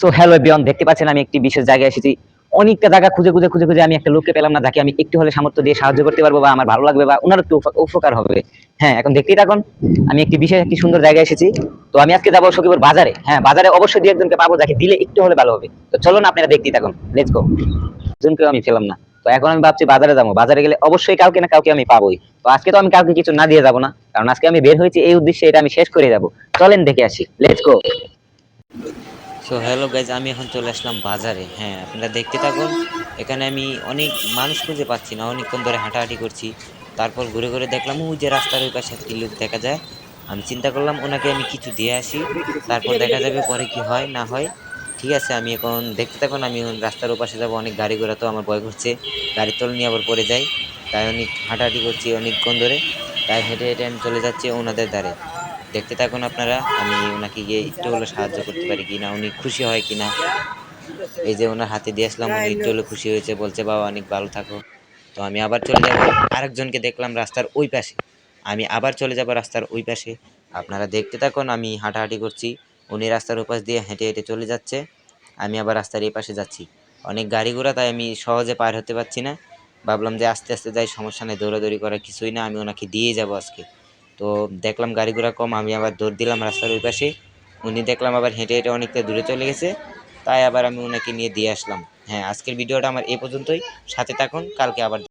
তো হ্যালো বিয়ন দেখতে পাচ্ছেন আমি একটি বিশেষ জায়গায় এসেছি। অনেকটা জায়গা খুঁজে খুঁজে খুঁজে খুঁজে আমি একটা লোককে পেলাম না, যাকে আমি একটু হলে সামর্থ্য দিয়ে সাহায্য করতে পারব বা আমার ভালো লাগবে বা ওনার একটু উপকার হবে। হ্যাঁ এখন দেখতেই থাকুন, আমি একটি বিশেষ, একটি সুন্দর জায়গায় এসেছি। তো আমি আজকে যাব সখীপুর বাজারে। হ্যাঁ বাজারে অবশ্যই দু একজনকে পাবো, যাকে দিলে একটু হলে ভালো হবে। তো চলুন আপনারা দেখতেই থাকুন লেটস গো একজনকেও আমি পেলাম না। তো এখন আমি ভাবছি বাজারে যাব। বাজারে গেলে অবশ্যই কাউকে না কাউকে আমি পাবোই। তো আজকে তো আমি কাউকে কিছু না দিয়ে যাব না, কারণ আজকে আমি বের হয়েছি এই উদ্দেশ্যে, এটা আমি শেষ করে যাব। চলেন দেখে আসি let's go so hello guys আমি এখন চলে আসলাম বাজারে। হ্যাঁ আপনারা দেখতে থাকুন। এখানে আমি অনেক মানুষ খুঁজে পাচ্ছি না, অনেকক্ষণ ধরে হাঁটাহাঁটি করছি। তারপর ঘুরে ঘুরে দেখলাম, ওই যে রাস্তার ওই পাশে একটি লোক দেখা যায়। আমি চিন্তা করলাম, ওনাকে আমি কিছু দিয়ে আসি। তারপর দেখা যাবে পরে কি হয়, না হয়। ঠিক আছে, আমি এখন দেখতে থাকুন, আমি রাস্তার ওপাশে যাব, অনেক গাড়ি ঘোড়া তো আমার ভয় করছে। গাড়ির তল নিয়ে আবার পরে যাই। তাই অনেক হাঁটাহাঁটি করছি অনেকক্ষণ ধরে। তাই হেঁটে হেঁটে আমি চলে যাচ্ছি ওনাদের দ্বারে দেখতে থাকুন আপনারা। আমি ওনাকে গিয়ে একটু হলে সাহায্য করতে পারি কিনা, উনি খুশি হয় কিনা। এই যে ওনার হাতে দিয়ে আসলাম, উনি একটু হলে খুশি হয়েছে, বলছে, বাবা, অনেক ভালো থাকো। তো আমি আবার চলে যাব, আরেকজনকে দেখলাম রাস্তার ওই পাশে। আমি আবার চলে যাব রাস্তার ওই পাশে। আপনারা দেখতে থাকুন, আমি হাঁটাহাঁটি করছি। উনি রাস্তার ওপাশ দিয়ে হেঁটে হেঁটে চলে যাচ্ছে। আমি আবার রাস্তার এই পাশে যাচ্ছি। অনেক গাড়ি ঘোড়া, তাই আমি সহজে পার হতে পারছি না। ভাবলাম যে আস্তে আস্তে যাই, সমস্যা নেই, দৌড়াদৌড়ি করার কিছুই না, আমি ওনাকে দিয়ে যাব আজকে। তো দেখলাম গাড়ি ঘোড়া কম, আমি আবার দৌড় দিলাম রাস্তার ওই পাশে উনি দেখলাম আবার হেঁটে হেঁটে অনেকটা দূরে চলে গেছে, তাই আবার আমি ওনাকে নিয়ে দিয়ে আসলাম। হ্যাঁ আজকের ভিডিওটা আমার এ পর্যন্তই, সাথে থাকুন, কালকে আবার